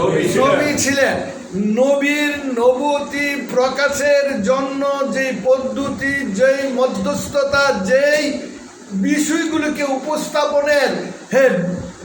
নবী ছিলেন। নবী নবীর নবতি প্রকাশের জন্য যে পদ্ধতি যেই মধ্যস্থতা যেই বিষয়গুলোকে উপস্থাপনের হ্যাঁ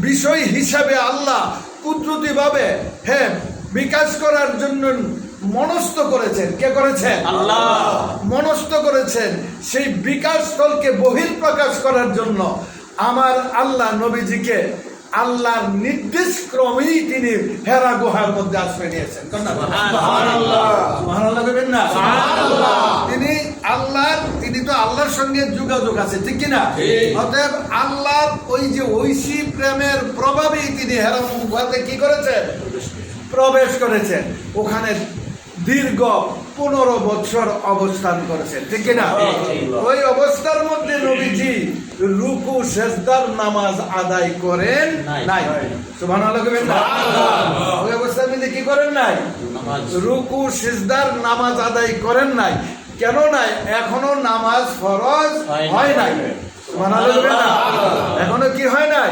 বিষয় হিসাবে আল্লাহ কুদরতিভাবে হ্যাঁ বিকাশ করার জন্য মনস্থ করেছেন কে করেছেন আল্লাহ। মনস্থ করেছেন সেই বিকাশ স্থলকে বহির প্রকাশ করার জন্য আমার আল্লাহ নবীজিকে আল্লাহর নির্দেশ ক্রমেই তিনি হেরা গুহার মধ্যে আশ্রয় নিয়েছেন। না? তিনি আল্লাহর তিনি তো আল্লাহর সঙ্গে যোগাযোগ আছে ঠিক কিনা? অতএব আল্লাহর ওই যে ঐশী প্রেমের প্রভাবেই তিনি হেরা গুহাতে কি করেছেন। প্রবেশ করেছেন। ওখানে দীর্ঘ পনেরো বছর অবস্থান করেছেন ঠিক না ওই অবস্থার মধ্যে নবীজি রুকু সেজদার নামাজ আদায় করেন নাই। সুবহান ওই অবস্থার মধ্যে কি করেন নাই? নামাজ। রুকু সিজদার নামাজ আদায় করেন নাই। কেন নাই? এখনও নামাজ ফরজ হয় নাই। এখনও কি হয় নাই?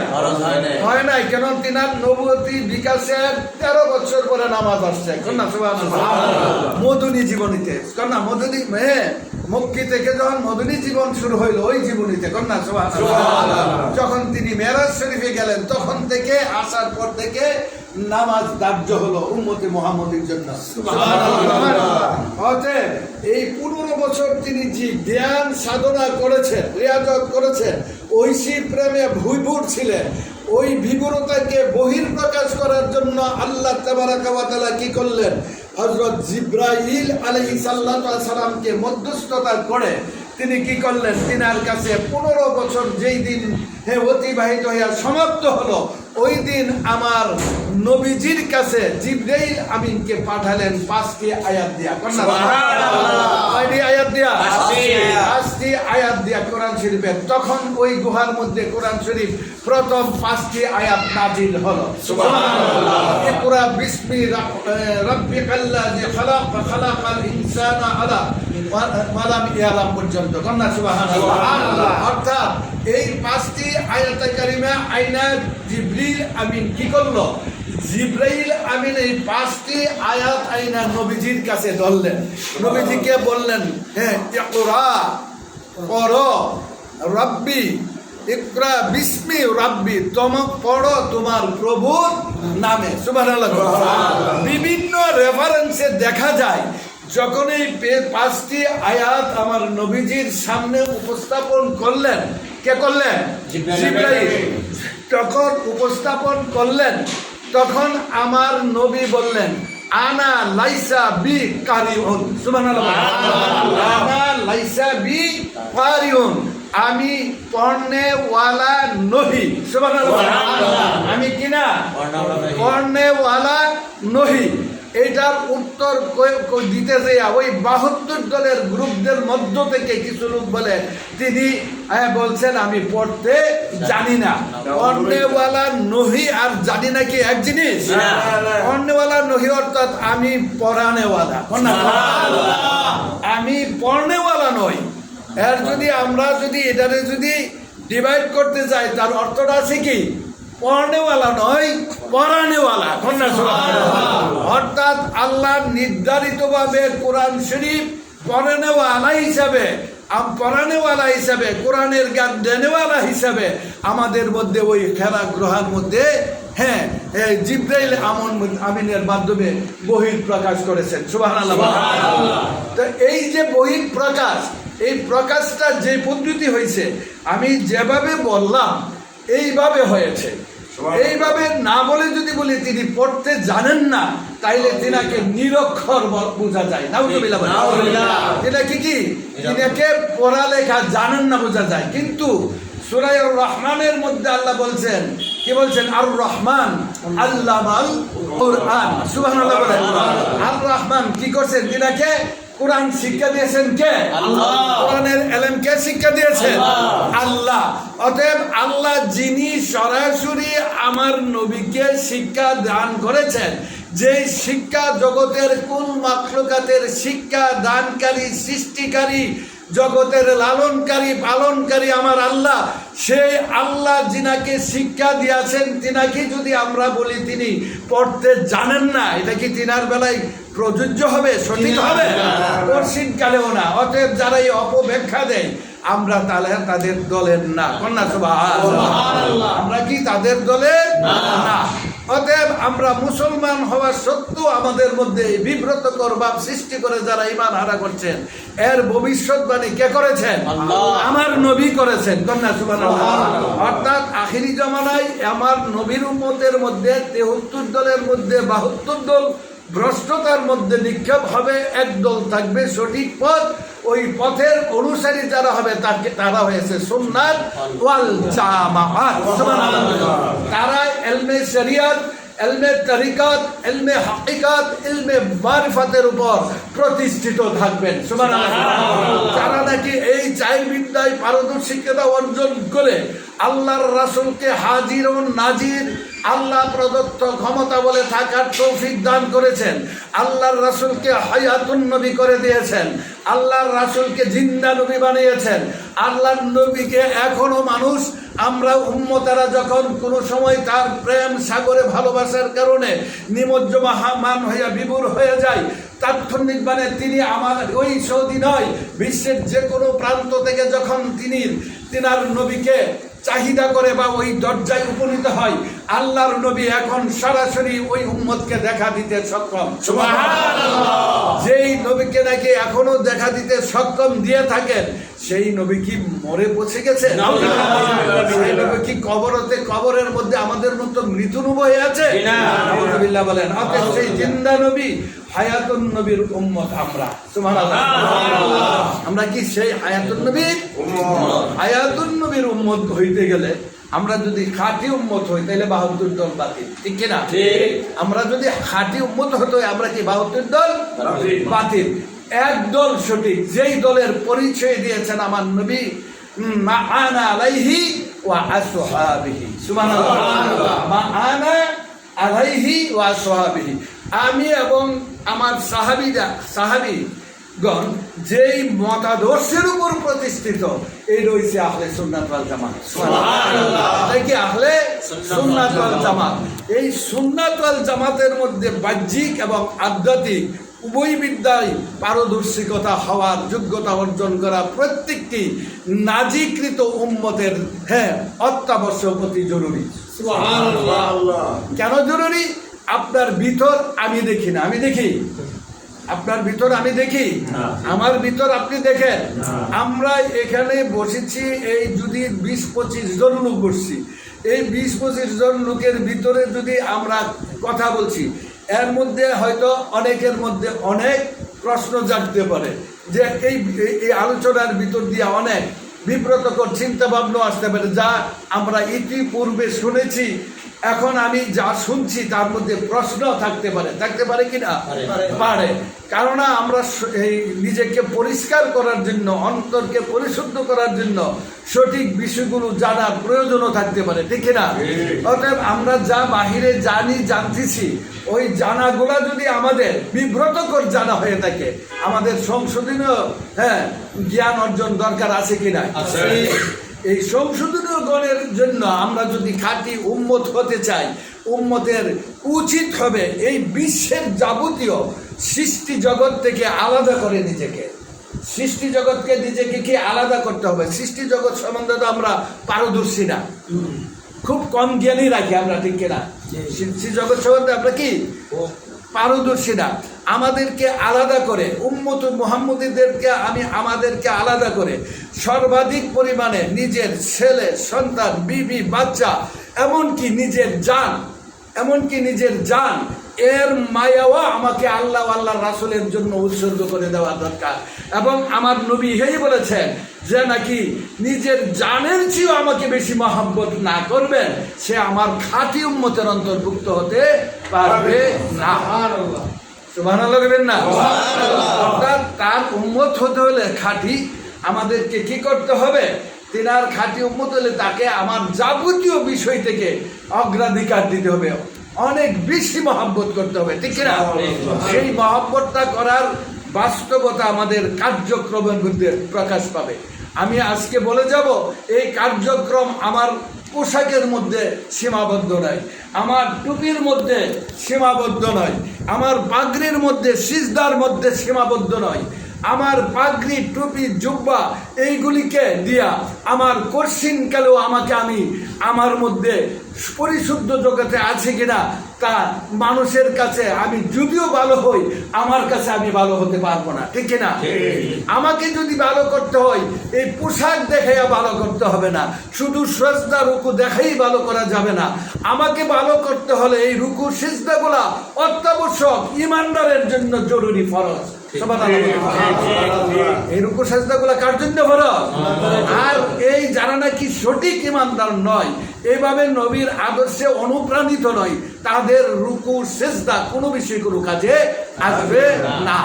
হয় নাই। কেন তিনার নবতী বিকাশের তেরো বছর পরে নামাজ আসছে। কোন না মধুনী জীবনীতে। কোন না মধুনী হ্যাঁ মক্কি থেকে যখন মধুনী জীবন শুরু হইল ওই জীবনীতে কোন না যখন তিনি মেরাজ শরীফে গেলেন তখন থেকে আসার পর থেকে নামাজ ধার্য হলো উম্মতি মোহাম্মদের জন্য। অতএব এই পনেরো বছর তিনি যে জ্ঞান সাধনা করেছেন রিয়াজত করেছেন ঐশী প্রেমে ভুইভুর ছিলেন ওই বিবরতাকে বহির প্রকাশ করার জন্য আল্লাহ তাবারাকাওয়াতালা কি করলেন? হজরত জিব্রাইল আলহি সাল্লাহ সালামকে মধ্যস্থতা করে তিনি কি করলেন? তিনার কাছে পনেরো বছর যেই দিন হে অতিবাহিত হইয়া সমাপ্ত হলো ওই দিন আমার নবীজির কাছে জিব্রাইল আমিনকে পাঠালেন পাঁচটি আয়াত দিয়া। কন্যা শরীফের। তখন ওই গুহার মধ্যে কোরআন শরীফ প্রথম পাঁচটি আয়াত নাজিল হলো। ইকরা বিসমি রাব্বিকাল্লাযী খালাক খালাকাল ইনসানা আলা মালাম ইয়ালাম পর্যন্ত। কন্যা সুবহানাল্লাহ। অর্থাৎ এই পাঁচটি আয়াতে কারিমা আইনা জিবরিল আমিন কি করল? জিব্রাইল আমিন এই পাঁচটি আয়াত আইনা নবীজির কাছে ধরলেন। নবীজিকে বললেন হ্যাঁ পড়ো। রব্বি ইকরা বিস্মি রব্বি তোম পড়ো তোমার প্রভুর নামে। সুবহানাল্লাহ। বিভিন্ন রেফারেন্সে দেখা যায় যখন এই পাঁচটি আয়াত আমার নবীজির সামনে উপস্থাপন করলেন। কে করলেন? তখন উপস্থাপন করলেন তখন আমার নবী বললেন আনা লাইসা বি কারিউন। সুবহানাল্লাহ। আনা লাইসা বি কারিউন। আমি পর্নেওয়ালা নহি। সুবহানাল্লাহ। আমি কিনা? নহি। পর্নেওয়ালা নহি। এটার উত্তর দিতে যাইয়া ওই বাহাত্তর দলের গ্রুপদের মধ্য থেকে কিছু লোক বলে তিনি বলছেন আমি পড়তে জানি না। পর্নেওয়ালা নহি আর জানি না কি এক জিনিস। পর্নেওয়ালা নহি অর্থাৎ আমি পড়ানেওয়ালা আমি পর্নেওয়ালা নই। এর যদি আমরা যদি এটারে যদি ডিভাইড করতে যাই তার অর্থটা আছে কি? পড়নেওয়ালা নয় পড়ানেওয়ালা। কন্যা অর্থাৎ আল্লাহ নির্ধারিতভাবে কোরআন শরীফ পড়ানেওয়ালা হিসাবে পড়ানেওয়ালা হিসাবে কোরআনের জ্ঞান দেনেওয়ালা হিসাবে আমাদের মধ্যে ওই খেলা গ্রহার মধ্যে হ্যাঁ জিব্রাইল আমন আমিনের মাধ্যমে বহির প্রকাশ করেছেন সুবাহ তো এই যে বহির প্রকাশ এই প্রকাশটা যে পদ্ধতি হয়েছে আমি যেভাবে বললাম এইভাবে হয়েছে। এইভাবে না বলে যদি বলি তিনি পড়তে জানেন না তাইলে তিনাকে নিরক্ষর বোঝা যায়। নাউজুবিল্লাহ। তিনাকে কি তিনাকে পড়ালেখা জানেন না বোঝা যায়। কিন্তু সুরাই রহমানের মধ্যে আল্লাহ বলছেন কি বলছেন? আর রহমান আল্লাহ কোরআন। সুবহানাল্লাহ বলেন। আর রহমান কি করছেন? তিনাকে কোরআন শিক্ষা দিয়েছেন কে? আল্লাহ। কোরআনের এলেম কে শিক্ষা দিয়েছেন? আল্লাহ। অতএব আল্লাহ যিনি সরাসরি আমার নবীকে শিক্ষা দান করেছেন যে শিক্ষা জগতের কোন মাত্রকাতের শিক্ষা দানকারী সৃষ্টিকারী জগতের লালনকারী পালনকারী আমার আল্লাহ। সেই আল্লাহ যিনাকে শিক্ষা দিয়েছেন তিনাকে যদি আমরা বলি তিনি পড়তে জানেন না এটা কি তিনার বেলায় প্রযোজ্য হবে সঠিক হবে? কঠিনকালেও না অতএব যারা এই অপব্যাখ্যা দেয় আমরা তাহলে তাদের দলের না। কন্যা সভা আমরা কি তাদের দলের? না। অতএব আমরা মুসলমান হওয়ার সত্ত্বেও আমাদের মধ্যে বিব্রতকর ভাব সৃষ্টি করে যারা ইমান হারা করছেন এর ভবিষ্যৎবাণী কে করেছেন? আমার নবী করেছেন কন্যা সুমান অর্থাৎ আখিরি জমানায় আমার নবীর উম্মতের মধ্যে তেহত্তর দলের মধ্যে বাহাত্তর দল ভ্রষ্টতার মধ্যে নিক্ষেপ হবে এক দল থাকবে সঠিক পথ ওই পথের অনুসারী যারা হবে, তাকে তারা হয়েছে সোমনাথ ওয়াল। তারা এলমে শরিয়ত, এলমে তরিকাত, এলমে হাকিকাত, এলমে মারিফাতের উপর প্রতিষ্ঠিত থাকবেন। যারা নাকি এই চাই বিদ্যায় পারদর্শিকতা অর্জন করে আল্লাহর রাসূলকে হাজির ও নাজির আল্লাহ প্রদত্ত ক্ষমতা বলে থাকার তৌফিক দান করেছেন। আল্লাহর রাসূলকে হায়াতুন নবী করে দিয়েছেন। আল্লাহর রাসূলকে জিন্দা নবী বানিয়েছেন। আল্লাহর নবীকে এখনও মানুষ, আমরা উম্মতারা যখন কোনো সময় তার প্রেম, সাগরে ভালোবাসার কারণে নিমজ্জমান হইয়া বিভোর হয়ে যায় তাৎক্ষণিক মানে তিনি আমার, ওই সৌদি নয়, বিশ্বের যে কোনো প্রান্ত থেকে যখন তিনি, তিনার নবীকে চাহিদা করে বা ওই দরজায় উপনীত হয় আল্লাহর নবী এখন সরাসরি ওই উম্মতকে দেখা দিতে সক্ষম। যেই নবীকে নাকি এখনও দেখা দিতে সক্ষম দিয়ে থাকেন সেই নবী কি মরে পৌঁছে গেছে সেই নবী কি কবরতে কবরের মধ্যে আমাদের মতো মৃত্যু হয়ে আছে। বলেন অতএব সেই জিন্দা নবী হায়াতুন নবীর উম্মত আমরা। আমরা কি সেই হায়াতুন নবীর হায়াতুন নবীর উম্মত হইতে গেলে আমরা যদি খাঁটি উম্মত হই তাহলে বাহাত্তর দল বাতিল। ঠিক কিনা? আমরা যদি খাঁটি উম্মত হতে আমরা কি বাহাত্তর দল? বাতিল। এক দল সঠিক যেই দলের পরিচয় দিয়েছেন আমার নবী মা আনা আলাইহি ওয়া আসহাবিহি। সুবহানাল্লাহ। মা আনা আলাইহি ওয়া আসহাবিহি। আমি এবং আমার সাহাবীরা সাহাবীগণ যেই মতাদর্শের উপর প্রতিষ্ঠিত এই রয়েছে আহলে সুন্নাত ওয়াল জামাত। তাই কি আহলে সুন্নাত ওয়াল জামাত। এই সুন্নাত ওয়াল জামাতের মধ্যে বাহ্যিক এবং আধ্যাত্মিক উভয় বিদ্যায় পারদর্শিকতা হওয়ার যোগ্যতা অর্জন করা প্রত্যেকটি নাজিকৃত উম্মতের হ্যাঁ অত্যাবশ্যক অতি জরুরি। কেন জরুরি? আপনার ভিতর আমি দেখি না। আমি দেখি। আপনার ভিতর আমি দেখি। আমার ভিতর আপনি দেখেন। আমরা এখানে বসেছি এই যদি বিশ পঁচিশ জন লোক বসছি। এই বিশ পঁচিশ জন লোকের ভিতরে যদি আমরা কথা বলছি এর মধ্যে হয়তো অনেকের মধ্যে অনেক প্রশ্ন জাগতে পারে যে এই এই- আলোচনার ভিতর দিয়ে অনেক বিব্রতকর চিন্তা ভাবনা আসতে পারে যা আমরা ইতিপূর্বে শুনেছি। এখন আমি যা শুনছি তার মধ্যে প্রশ্ন থাকতে পারে। থাকতে পারে কি না? পারে। কেননা আমরা এই নিজেকে পরিষ্কার করার জন্য অন্তরকে পরিশুদ্ধ করার জন্য সঠিক বিষয়গুলো জানার প্রয়োজনও থাকতে পারে ঠিক না? অতএব আমরা যা বাহিরে জানি জানতেছি ওই জানাগুলা যদি আমাদের বিব্রতকর জানা হয়ে থাকে আমাদের সংশোধনীয় হ্যাঁ জ্ঞান অর্জন দরকার আছে কিনা আছে। এই সংশোধনীয় গণের জন্য আমরা যদি খাঁটি উম্মত হতে চাই উম্মতের উচিত হবে এই বিশ্বের যাবতীয় সৃষ্টি জগৎ থেকে আলাদা করে নিজেকে। সৃষ্টি জগৎকে নিজেকে কি আলাদা করতে হবে? সৃষ্টি জগৎ সম্বন্ধে তো আমরা পারদর্শী না। খুব কম জ্ঞানই রাখি আমরা ঠিক কিনা? সৃষ্টি জগৎ সম্বন্ধে আমরা কি? পারদর্শী না আমাদেরকে আলাদা করে, উম্মত মোহাম্মদীদেরকে আমি আমাদেরকে আলাদা করে, সর্বাধিক পরিমাণে নিজের ছেলে, সন্তান, বিবি, বাচ্চা, এমনকি নিজের যান এমনকি নিজের জান এর মায়াও আমাকে আল্লাহ আল্লাহ রাসুলের জন্য উৎসর্গ করে দেওয়া দরকার। এবং আমার নবী হেই বলেছেন যে নাকি নিজের জানের চেয়েও আমাকে বেশি মহাব্বত না করবেন সে আমার খাঁটি উম্মতের অন্তর্ভুক্ত হতে পারবে না। সুবাহ লাগবেন না? অর্থাৎ তার উম্মত হতে হলে খাঁটি আমাদেরকে কি করতে হবে? তিনার খাঁটি উম্মত হলে তাকে আমার যাবতীয় বিষয় থেকে অগ্রাধিকার দিতে হবে। অনেক বেশি মহাব্বত করতে হবে, ঠিক না সেই মহাব্বতটা করার বাস্তবতা আমাদের কার্যক্রমের মধ্যে প্রকাশ পাবে। আমি আজকে বলে যাব, এই কার্যক্রম আমার পোশাকের মধ্যে সীমাবদ্ধ নয়, আমার টুপির মধ্যে সীমাবদ্ধ নয়, আমার পাগড়ির মধ্যে, সিজদার মধ্যে সীমাবদ্ধ নয় আমার পাগড়ি টুপি জুব্বা এইগুলিকে দিয়া আমার কর্ষিনকালেও আমাকে আমি। আমার মধ্যে পরিশুদ্ধ জগতে আছে কিনা তা মানুষের কাছে আমি যদিও ভালো হই আমার কাছে আমি ভালো হতে পারব না ঠিক না আমাকে যদি ভালো করতে হয় এই পোশাক দেখাইয়া ভালো করতে হবে না শুধু সস্তা রুকু দেখাই ভালো করা যাবে না। আমাকে ভালো করতে হলে এই রুকু সিজদাগুলা অত্যাবশ্যক ইমানদারের জন্য জরুরি ফরজ। এই রুকু সাজদাগুলা কার জন্য আর এই যারা নাকি সঠিক ইমানদার নয় নবীর আদর্শে অনুপ্রাণিত নয়, তাদের রুকু সেজদা কোনো বিষয় কোনো কাজে আসবে না।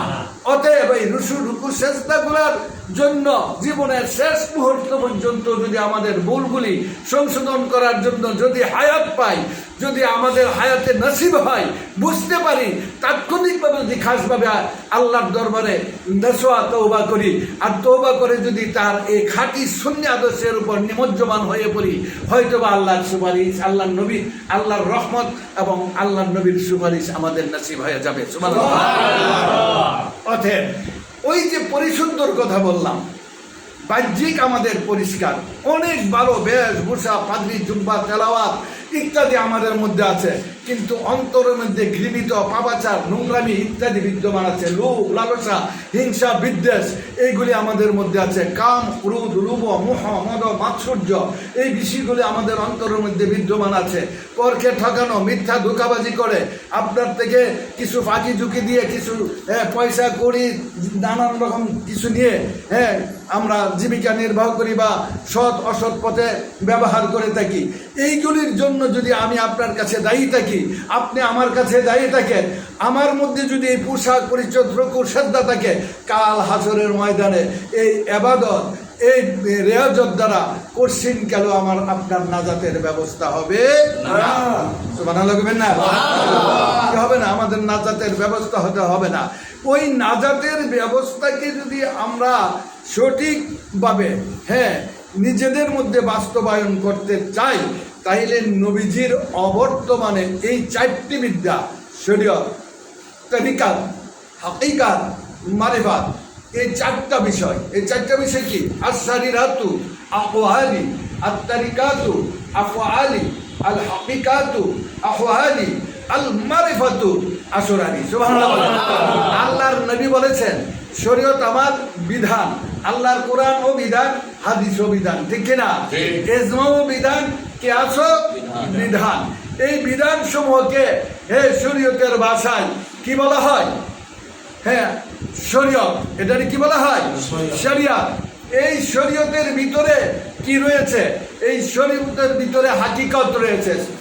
অতএব এই রুসু রুকু সেজদাগুলার জন্য জীবনের শেষ মুহূর্ত পর্যন্ত যদি আমাদের ভুলগুলি সংশোধন করার জন্য যদি হায়াত পাই যদি আমাদের হায়াতে নসিব হয়, বুঝতে পারি, তাৎক্ষণিকভাবে যদি খাসভাবে আল্লাহর দরবারে নেশোয়া তৌবা করি। আর তৌবা করে যদি তার এই খাঁটি শূন্য আদর্শের উপর নিমজ্জমান হয়ে পড়ি হয়তো বা আল্লাহর সুপারিশ, আল্লাহর নবী, আল্লাহর রহমত এবং আল্লাহর নবীর সুপারিশ আমাদের নসিব হয়ে যাবে। সুবহানাল্লাহ। ওই যে পরিশুদ্ধর কথা বললাম, বাহ্যিক আমাদের পরিষ্কার। অনেক ভালো বেশ ভূষা পাদ্রি জুম্বা তেলাওয়াত ইত্যাদি আমাদের মধ্যে আছে। কিন্তু অন্তরের মধ্যে ঘৃণিত, পাপাচার, নোংরামি ইত্যাদি বিদ্যমান আছে। লোভ, লালসা, হিংসা, বিদ্বেষ, এইগুলি আমাদের মধ্যে আছে। কাম, ক্রোধ, লোভ, মোহ, মদ, মাৎসর্য, এই বিষয়গুলি আমাদের অন্তরের মধ্যে বিদ্যমান আছে। পরকে ঠকানো মিথ্যা ধোকাবাজি করে, আপনার থেকে কিছু ফাঁকি ঝুঁকি দিয়ে কিছু পয়সা করি নানান রকম কিছু নিয়ে হ্যাঁ আমরা জীবিকা নির্বাহ করি বা সৎ, অসৎ পথে ব্যবহার করে থাকি। এইগুলির জন্য যদি আমি আপনার কাছে দায়ী থাকি আপনি আমার কাছে দায়ী থাকেন। আমার মধ্যে যদি এই পোশাক পরিচয় রকু শ্রদ্ধা থাকে কাল হাসরের ময়দানে এই আবাদত এই রেয়াজত দ্বারা কঠিন কেন আমার আপনার নাজাতের ব্যবস্থা হবে? না। লাগবেন না? কি হবে না? আমাদের নাজাতের ব্যবস্থা হতে হবে না। ওই নাজাতের ব্যবস্থাকে যদি আমরা সঠিকভাবে হ্যাঁ নিজেদের মধ্যে বাস্তবায়ন করতে চাই তাইলে নবীজির অবর্তমানে এই চারটি বিদ্যা শরীয়ত তরিকাত হাকিকাত মারিফাত এই চারটা বিষয়। এই চারটা বিষয় কি? আশারিরাতু আকওয়ালি আত-তারিকাতু আফআলি আল হাকিকাতু আহওয়ালি আল মারিফাতু আসরানি আল্লাহর নবী বলেছেন শরীয়ত আমার বিধান। আল্লাহর কোরআন ও বিধান হাদিস ও বিধান। ঠিক কিনা। এজমা ও বিধান কেয়াস আছো? বিধান। এই বিধান সমূহকে হে শরীয়তের ভাষায় কি বলা হয়? হ্যাঁ শরীয়ত এটাকে কি বলা হয়? শরিয়ত। এই শরীয়তের ভিতরে কি রয়েছে? এই শরীয়তের ভিতরে হাকিকত রয়েছে।